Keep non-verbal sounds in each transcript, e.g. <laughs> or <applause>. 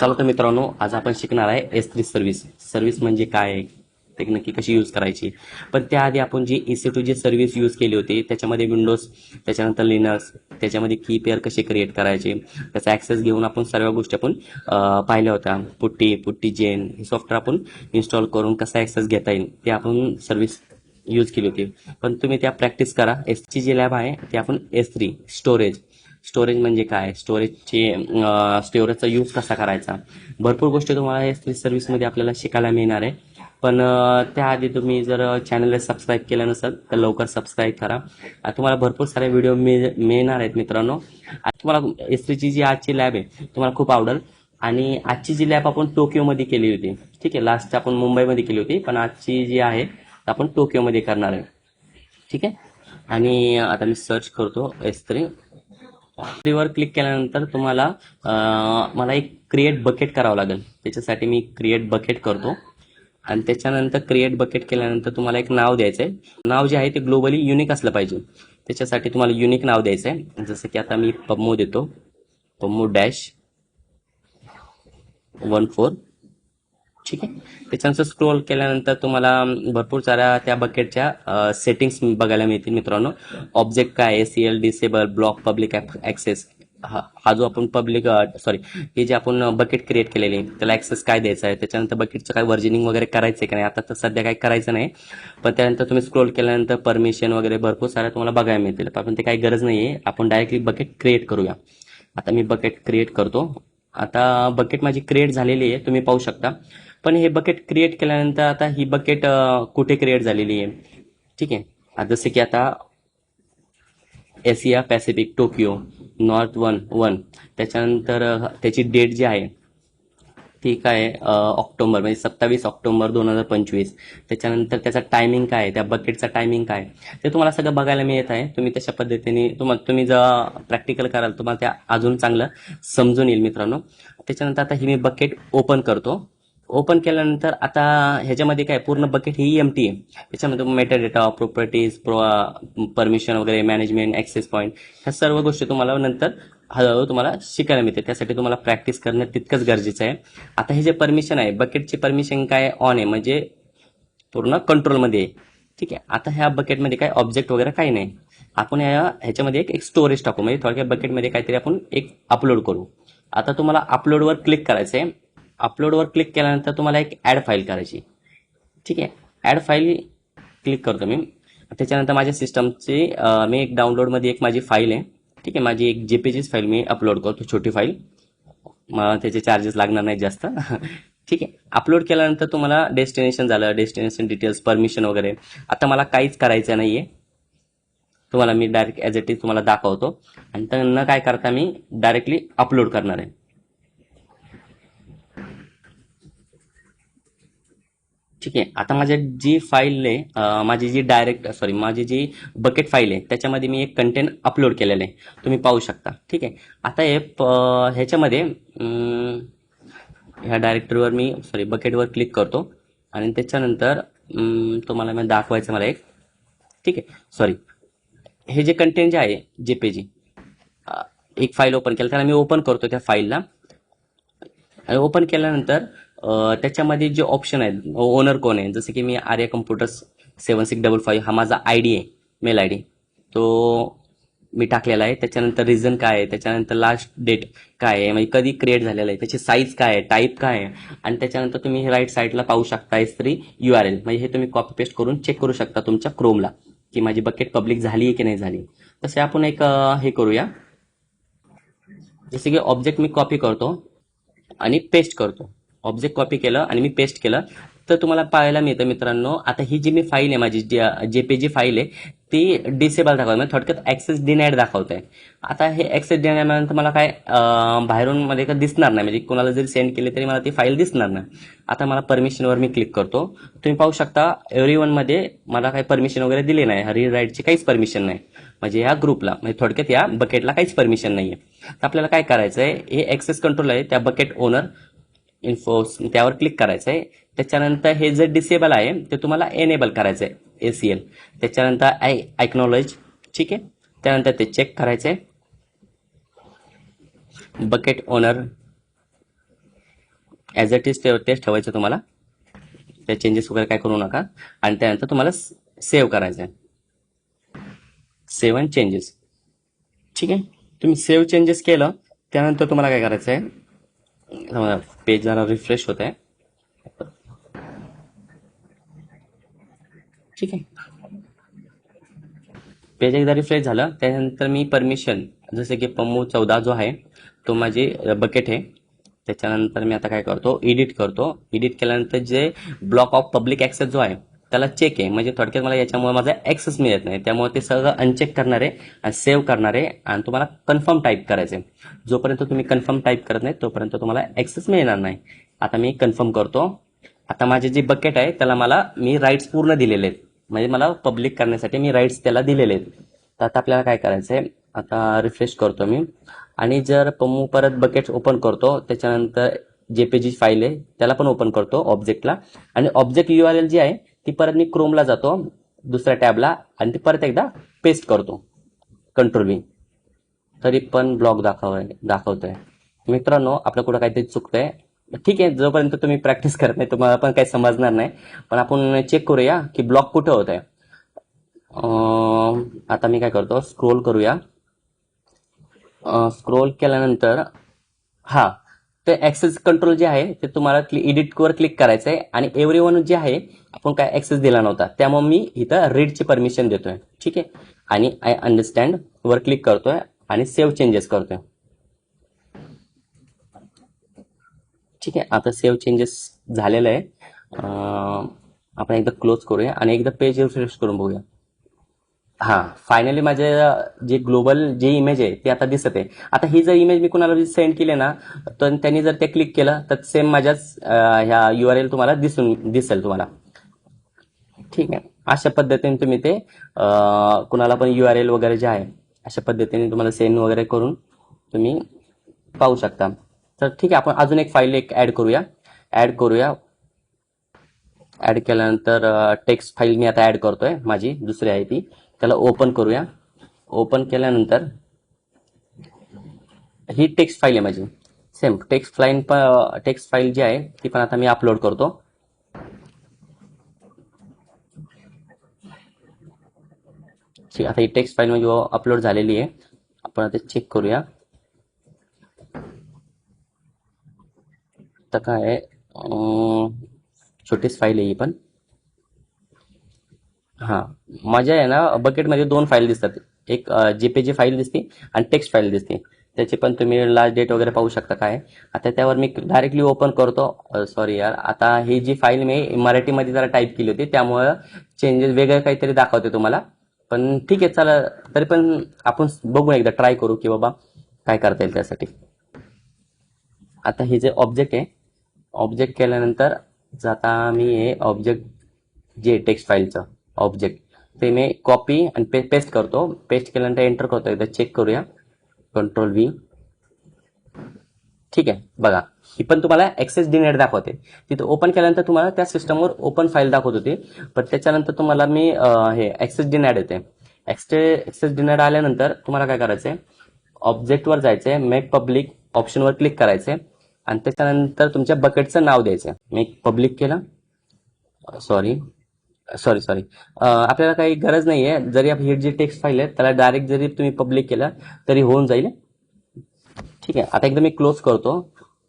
चला तर मित्रांनो आज आपण शिकणार आहे एस थ्री सर्व्हिस सर्व्हिस म्हणजे काय? आहे ते नक्की कशी यूज करायची? पण त्याआधी आपण G E C two G service use केली होती त्याच्यामध्ये विंडोज त्याच्यानंतर लिनक्स त्याच्यामध्ये की पेअर कसे क्रिएट करायचे त्याचा ॲक्सेस घेऊन आपण सर्व गोष्टी आपण पाहिल्या होत्या. पुट्टी पुट्टी जेन हे सॉफ्टवेअर आपण इन्स्टॉल करून कसा ॲक्सेस घेता येईल ते आपण सर्व्हिस यूज केली होती. पण तुम्ही त्या प्रॅक्टिस करा. एसची जी लॅब आहे ते आपण एस थ्री स्टोरेज स्टोरेज म्हणजे काय? स्टोरेजचे स्टोरेजचा यूज कसा करायचा? भरपूर गोष्टी तुम्हाला एस थ्री सर्व्हिसमध्ये आपल्याला शिकायला मिळणार आहे. पण त्याआधी तुम्ही जर चॅनलला सबस्क्राईब केलं नसेल तर लवकर सबस्क्राईब करा. तुम्हाला भरपूर सारे व्हिडिओ मिळणार आहेत मित्रांनो. तुम्हाला एस थ्रीची जी आजची लॅब आहे तुम्हाला खूप आवडेल. आणि आजची जी लॅब आपण टोकियोमध्ये केली होती ठीक आहे लास्ट आपण मुंबईमध्ये केली होती पण आजची जी आहे आपण टोकियोमध्ये करणार आहे. ठीक आहे? आणि आता मी सर्च करतो एस थ्री वर क्लिक केल्यानंतर तुम्हाला मला एक क्रिएट बकेट करावं लागेल. त्याच्यासाठी मी क्रिएट बकेट करतो. आणि त्याच्यानंतर क्रिएट बकेट केल्यानंतर तुम्हाला एक नाव द्यायचं आहे नाव जे आहे ते ग्लोबली युनिक असलं पाहिजे. त्याच्यासाठी तुम्हाला युनिक नाव द्यायचं आहे जसं की आता मी पम्मू देतो. पम्मो डॅश वन फोर ठीक आहे. त्याच्यानंतर स्क्रोल केल्यानंतर तुम्हाला भरपूर साऱ्या त्या बकेटच्या सेटिंग्स बघायला मिळतील मित्रांनो. ऑब्जेक्ट काय आहे? C L disable block public access हा हा जो आपण पब्लिक सॉरी हे जे आपण बकेट क्रिएट केलेले आहे, त्याला ॲक्सेस काय द्यायचा आहे? त्याच्यानंतर बकेटचं काय वर्जनिंग वगैरे करायचं आहे का नाही? आता तर सध्या काही करायचं नाही. पण त्यानंतर तुम्ही स्क्रोल केल्यानंतर परमिशन वगैरे भरपूर साऱ्या तुम्हाला बघायला मिळतील. पण ते काही गरज नाही आहे आपण डायरेक्टली बकेट क्रिएट करूया. आता मी बकेट क्रिएट करतो. आता बकेट माझी क्रिएट झालेली आहे. तुम्ही पाहू शकता. पण हे बकेट क्रिएट केल्यानंतर आता ही बकेट कुठे क्रिएट झालेली आहे? ठीक आहे. जसे की आता Asia Pacific Tokyo north one one. त्याच्यानंतर त्याची डेट जी आहे ती काय आहे, ऑक्टोबर म्हणजे सत्तावीस ऑक्टोबर दोन हजार पंचवीस. त्याच्यानंतर त्याचा टायमिंग काय आहे? त्या बकेटचा टायमिंग काय ते तुम्हाला सगळं बघायला मिळत आहे. तुम्ही तशा पद्धतीने तुम्हाला तुम्ही जर प्रॅक्टिकल कराल तुम्हाला त्या अजून चांगलं समजून येईल मित्रांनो. त्याच्यानंतर आता ही मी बकेट ओपन करतो. ओपन केल्यानंतर आता ह्याच्यामध्ये काय पूर्ण बकेट ही एम टी आहे. त्याच्यामध्ये meta data properties pro permission वगैरे मॅनेजमेंट ॲक्सेस पॉईंट ह्या सर्व गोष्टी तुम्हाला नंतर हळूहळू तुम्हाला शिकायला मिळते त्यासाठी तुम्हाला प्रॅक्टिस करणं तितकंच गरजेचं आहे. आता हे जे परमिशन आहे बकेटची परमिशन काय ऑन आहे म्हणजे पूर्ण कंट्रोलमध्ये आहे. ठीक आहे आता ह्या बकेटमध्ये काय ऑब्जेक्ट वगैरे काही नाही. आपण ह्या ह्याच्यामध्ये एक एक स्टोरेज टाकू म्हणजे थोडक्या बकेटमध्ये काहीतरी आपण एक अपलोड करू. आता तुम्हाला अपलोडवर क्लिक करायचं आहे अपलोडवर क्लिक केल्यानंतर तुम्हाला एक ॲड फाईल करायची. ठीक आहे? ॲड फाईल क्लिक करतो मी. त्याच्यानंतर माझ्या सिस्टमची मी एक डाउनलोडमध्ये एक माझी फाईल आहे. ठीक आहे? माझी एक जेपीचीच फाईल मी अपलोड करतो छोटी फाईल मला त्याचे चार्जेस लागणार नाहीत जास्त. <laughs> ठीक आहे? अपलोड केल्यानंतर तुम्हाला डेस्टिनेशन झालं डेस्टिनेशन डिटेल्स परमिशन वगैरे. आता मला काहीच करायचं नाही आहे तुम्हाला मी डायरेक्ट ॲज इट इज तुम्हाला दाखवतो. आणि तर न काय करता मी? डायरेक्टली अपलोड करणार आहे. ठीक आहे. आता माझ्या जी फाईल आहे माझी जी डायरेक्ट सॉरी माझी जी बकेट फाईल आहे त्याच्यामध्ये मी एक कंटेंट अपलोड केलेलं आहे. तुम्ही पाहू शकता. ठीक आहे. आता हे ह्याच्यामध्ये ह्या डायरेक्टरवर मी सॉरी बकेटवर क्लिक करतो. आणि त्याच्यानंतर तुम्हाला मी दाखवायचं मला एक. ठीक आहे. सॉरी हे जे कंटेंट जे आहे जेपीजी एक फाईल ओपन केलं. त्याला मी ओपन करतो त्या फाईलला आणि ओपन केल्यानंतर त्याच्यामध्ये जे ऑप्शन आहेत ओनर कोण आहे? जसं की मी Arya computers seven six double five हा माझा आय डी आहे मेल आय डी तो मी टाकलेला आहे. त्याच्यानंतर रिझन काय आहे? त्याच्यानंतर लास्ट डेट काय आहे? म्हणजे कधी क्रिएट झालेलं आहे? त्याची साईज काय आहे? टाईप काय आहे? आणि त्याच्यानंतर तुम्ही राईट साईडला पाहू शकता इस्त्री यू आर एल म्हणजे हे तुम्ही कॉपी पेस्ट करून चेक करू शकता तुमच्या क्रोमला की माझी बकेट पब्लिक झाली आहे की नाही झाली. तसे आपण एक हे करूया. जसे की ऑब्जेक्ट मी कॉपी करतो आणि पेस्ट करतो. ऑब्जेक्ट कॉपी केलं आणि मी पेस्ट केलं. तर तुम्हाला पाहायला मिळतं मित्रांनो आता ही जी मी फाईल आहे माझी जेपीजी फाईल आहे ती डिसेबल दाखवते. म्हणजे थोडक्यात ॲक्सेस डिनाईड दाखवते. आता हे ॲक्सेस डिनाईड तुम्हाला मला काय बाहेरून मध्ये का दिसणार नाही. म्हणजे कोणाला जरी सेंड केली तरी मला ती फाईल दिसणार नाही. आता मला परमिशनवर मी क्लिक करतो. तुम्ही पाहू शकता एव्हरी मध्ये मला काही परमिशन वगैरे दिली नाही. हरी राईटची काहीच परमिशन नाही. म्हणजे या ग्रुपला म्हणजे थोडक्यात या बकेटला काहीच परमिशन नाही आहे तर आपल्याला काय करायचं आहे हे ॲक्सेस कंट्रोल आहे त्या बकेट ओनर इन्फो त्यावर क्लिक करायचं आहे त्याच्यानंतर हे जे डिसेबल आहे ते तुम्हाला एनेबल करायचं आहे ए सी एल त्याच्यानंतर आय आयक्नॉलॉज ठीक आहे? त्यानंतर ते चेक करायचं आहे bucket owner as it is तेच ठेवायचं तुम्हाला. त्या चेंजेस वगैरे काय करू नका. आणि त्यानंतर तुम्हाला सेव्ह करायचं आहे सेव्ह अँड चेंजेस ठीक आहे? तुम्ही सेव्ह चेंजेस केलं त्यानंतर तुम्हाला काय करायचं आहे पेज जरा रिफ्रेश होत आहे ठीक आहे. पेज एकदा रिफ्रेश झालं त्यानंतर मी परमिशन जसे की पम्मू चौदा जो आहे तो माझी बकेट आहे. त्याच्यानंतर मी आता काय करतो एडिट करतो. एडिट केल्यानंतर जे ब्लॉक ऑफ पब्लिक ॲक्सेस जो आहे त्याला चेक आहे. म्हणजे थोडक्यात मला याच्यामुळे माझा ॲक्सेस मिळत नाही. त्यामुळे ते सगळं अनचेक करणार आहे आणि सेव्ह करणार आहे आणि तुम्हाला कन्फर्म टाईप करायचं. आहे जोपर्यंत तुम्ही कन्फर्म टाईप करत नाही तोपर्यंत तुम्हाला ॲक्सेस मिळणार नाही. आता मी कन्फर्म करतो. आता माझे जे बकेट आहे त्याला मला मी राईट्स पूर्ण दिलेले आहेत. म्हणजे मला पब्लिक करण्यासाठी मी राईट्स त्याला दिलेले आहेत. तर आता आपल्याला काय करायचं आहे आता रिफ्रेश करतो मी. आणि जर मग परत बकेट ओपन करतो त्याच्यानंतर जेपीजी फाईल आहे त्याला पण ओपन करतो ऑब्जेक्टला आणि ऑब्जेक्ट यू आर एल जी आहे ती परत मी क्रोमला जातो दुसऱ्या टॅबला आणि ती परत एकदा पेस्ट करतो. कंट्रोल व्ही तरी पण ब्लॉक दाखव दाखवतोय. मित्रांनो आपलं कुठं काहीतरी चुकतंय. ठीक आहे जोपर्यंत तुम्ही प्रॅक्टिस करत नाही तुम्हाला पण काही समजणार नाही. पण आपण चेक करूया की ब्लॉक कुठं होत आहे आता मी काय करतो स्क्रोल करूया. स्क्रोल केल्यानंतर हा ते ऍक्सेस कंट्रोल जे आहे ते तुम्हाला एडिटवर क्लिक करायचं आहे आणि एव्हरी वन जे आहे आपण काय ऍक्सेस दिला नव्हता. त्यामुळे मी इथं रीडची परमिशन देतोय. ठीक आहे? आणि आय अंडरस्टँड वर क्लिक करतोय आणि सेव्ह चेंजेस करतोय. ठीक आहे? आता सेव्ह चेंजेस झालेलं आहे. आपण एकदा क्लोज करूया आणि एकदा पेज रिफ्रेश करून बघूया. हा फायनली माझे जे ग्लोबल जे इमेज आहे ते आता दिसत आहे. आता ही जर इमेज मी कुणाला सेंड केली ना तर त्यांनी जर ते क्लिक केलं तर सेम माझ्याच ह्या यू आर एल तुम्हाला दिसून दिसेल तुम्हाला. ठीक आहे. अशा पद्धतीने तुम्ही ते कुणाला पण यू आर एल वगैरे जे आहे अशा पद्धतीने तुम्हाला सेंड वगैरे करून तुम्ही पाहू शकता. तर ठीक आहे आपण अजून एक फाईल एक ऍड करूया. ऍड करूया. ऍड केल्यानंतर टेक्स्ट फाईल मी आता ऍड करतोय माझी दुसरी आहे ती. त्याला ओपन करूया. ओपन केल्यानंतर ही टेक्स्ट फाईल आहे माझी. Same text file text file जी आहे ती पण आता मी अपलोड करतो. ठीक आता ही टेक्स्ट फाईल म्हणजे अपलोड झालेली आहे. आपण आता चेक करूया. तर काय छोटीच फाईल आहे ही पण. हा. माझ्या आहे ना बकेटमध्ये दोन फाईल दिसतात. एक जेपीजी फाईल दिसते आणि टेक्स्ट फाईल दिसते. त्याची पण तुम्ही लास्ट डेट वगैरे पाहू शकता काय. आता त्यावर मी डायरेक्टली ओपन करतो. सॉरी यार. आता ही जी फाईल मी मराठीमध्ये जरा टाईप केली होती त्यामुळं चेंजेस वेगळं काहीतरी दाखवते तुम्हाला. पण ठीक आहे चला. तरी पण आपण बघू एकदा ट्राय करू की बाबा काय करता येईल त्यासाठी. आता हे जे ऑब्जेक्ट आहे ऑब्जेक्ट केल्यानंतर जाता मी हे ऑब्जेक्ट जे टेक्स्ट फाईलचं ऑब्जेक्ट ते मी कॉपी आणि पे पेस्ट करतो. पेस्ट केल्यानंतर एंटर करतो. एकदा चेक करूया. कंट्रोल व्ही ठीक आहे. बघा. ही पण तुम्हाला ॲक्सेस डिनेट दाखवते. तिथे ओपन केल्यानंतर तुम्हाला त्या सिस्टमवर ओपन फाईल दाखवत होती. पण त्याच्यानंतर तुम्हाला मी हे ॲक्सेस डिनेट येते ऍक्से ॲक्सेस डिनेट आल्यानंतर तुम्हाला काय करायचं आहे ऑब्जेक्टवर जायचं आहे मेक पब्लिक ऑप्शनवर क्लिक करायचं आणि त्याच्यानंतर तुमच्या बकेटचं नाव द्यायचं मेक पब्लिक केलं. सॉरी सॉरी सॉरी आपल्याला काही गरज नाही आहे जरी आप- हे जी टेक्स्ट फाईल आहे त्याला डायरेक्ट जरी तुम्ही पब्लिक केलं तरी होऊन जाईल. ठीक आहे. आता एकदा मी क्लोज करतो.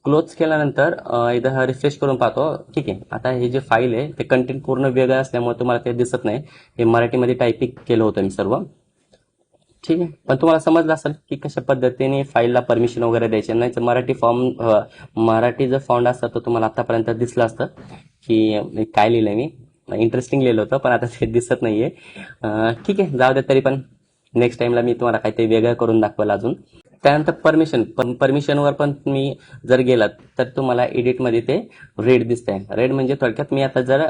क्लोज केल्यानंतर एकदा हा रिफ्रेश करून पाहतो. ठीक आहे. आता हे जे फाईल आहे ते कंटेंट पूर्ण वेगळं असल्यामुळे तुम्हाला ते दिसत नाही. हे मराठीमध्ये टायपिंग केलं होतं मी सर्व. ठीक आहे. पण तुम्हाला समजलं असेल की कशा पद्धतीने फाईलला परमिशन वगैरे द्यायचे. नाही तर मराठी फॉर्म मराठी जर फॉन्ट असतं तर तुम्हाला आतापर्यंत दिसलं असतं की काय लिहिलंय मी. इंटरेस्टिंग लिहिलं होतं पण आता ते दिसत नाहीये. ठीक आहे जाऊ दे तरी पण. नेक्स्ट टाइमला मी तुम्हाला काहीतरी वेगळं करून दाखवलं अजून. त्यानंतर परमिशन पण परमिशनवर पण तुम्ही जर गेलात तर तुम्हाला एडिटमध्ये ते रेड दिसतंय. रेड म्हणजे थोडक्यात मी आता जर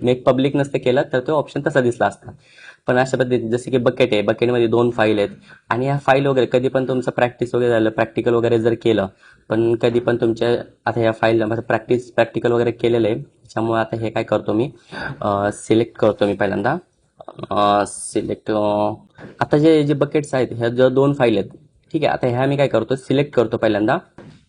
मेक पब्लिक नसतं केलं तर तो ऑप्शन तसा दिसला असता. पण अशा पद्धतीने जसे की बकेट आहे बकेटमध्ये दोन फाईल आहेत. आणि ह्या फाईल वगैरे कधी पण तुमचं प्रॅक्टिस वगैरे झालं प्रॅक्टिकल वगैरे जर केलं पण कधी पण तुमच्या आता ह्या फाईल प्रॅक्टिस प्रॅक्टिकल वगैरे केलेलं आहे त्याच्यामुळे आता हे काय करतो मी सिलेक्ट करतो मी पहिल्यांदा. सिलेक्ट आता जे जे बकेट्स आहेत ह्या ज्या दोन फाईल आहेत ठीक आहे आता ह्या मी काय करतो सिलेक्ट करतो पहिल्यांदा.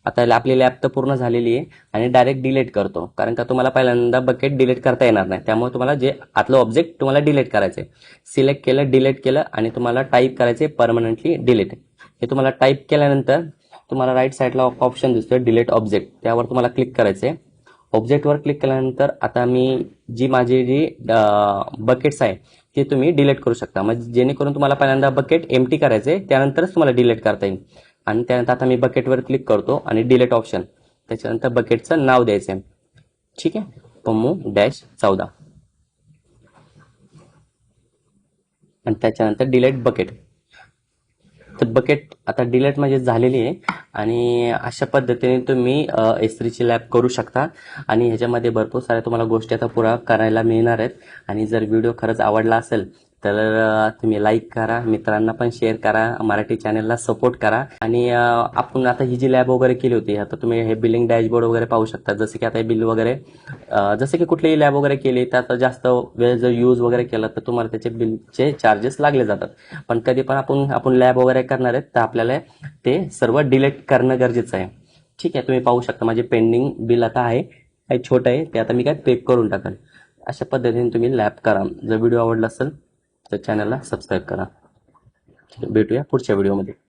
आता आपली लॅब तर पूर्ण झालेली आहे आणि डायरेक्ट डिलीट करतो. कारण का तुम्हाला पहिल्यांदा बकेट डिलीट करता येणार नाही. त्यामुळे तुम्हाला जे आतलं ऑब्जेक्ट तुम्हाला डिलीट करायचं आहे सिलेक्ट केलं डिलीट केलं आणि तुम्हाला टाईप करायचे परमनंटली डिलीट हे तुम्हाला टाईप केल्यानंतर तुम्हाला राईट साईडला ऑप्शन दिसतोय डिलीट ऑब्जेक्ट त्यावर तुम्हाला क्लिक करायचं आहे ऑब्जेक्टवर क्लिक केल्यानंतर आता मी जी माझी जी बकेट्स आहे ते तुम्ही डिलीट करू शकता. म्हणजे जेणेकरून तुम्हाला पहिल्यांदा बकेट एम्प्टी करायचे त्यानंतरच तुम्हाला डिलीट करता येईल. आणि त्यानंतर आता मी बकेटवर क्लिक करतो आणि डिलीट ऑप्शन त्याच्यानंतर बकेटचं नाव द्यायचं आहे ठीक आहे? पम्मू डॅश चौदा. आणि त्याच्यानंतर डिलेट बकेट तर बकेट आता डिलेट म्हणजे झालेली आहे. आणि अशा पद्धतीने तुम्ही एस लॅब करू शकता. आणि ह्याच्यामध्ये भरपूर साऱ्या तुम्हाला गोष्टी आता पुरा करायला मिळणार आहेत. आणि जर व्हिडिओ खरंच आवडला असेल तर तुम्ही लाईक करा मित्रांना पण शेअर करा मराठी चॅनलला सपोर्ट करा. आणि आपण आता ही जी लॅब वगैरे केली होती आता तुम्ही हे बिलिंग डॅशबोर्ड वगैरे पाहू शकता. जसे की आता हे बिल वगैरे जसं जसे की कुठलीही लॅब वगैरे केली तर आता जास्त वेळ जर यूज वगैरे केला तर तुम्हाला त्याचे बिलचे चार्जेस लागले जातात. पण कधी पण आपण आपण लॅब वगैरे करणार आहेत तर आपल्याला ते सर्व डिलेट करणं गरजेचं आहे. ठीक आहे तुम्ही पाहू शकता माझे पेंडिंग बिल आता आहे काही छोटं आहे ते आता मी काय पे करून टाकेल अशा पद्धतीने तुम्ही लॅब करा. जर व्हिडिओ आवडला असेल तर चॅनलला सबस्क्राईब करा. भेटूया पुढच्या व्हिडिओमध्ये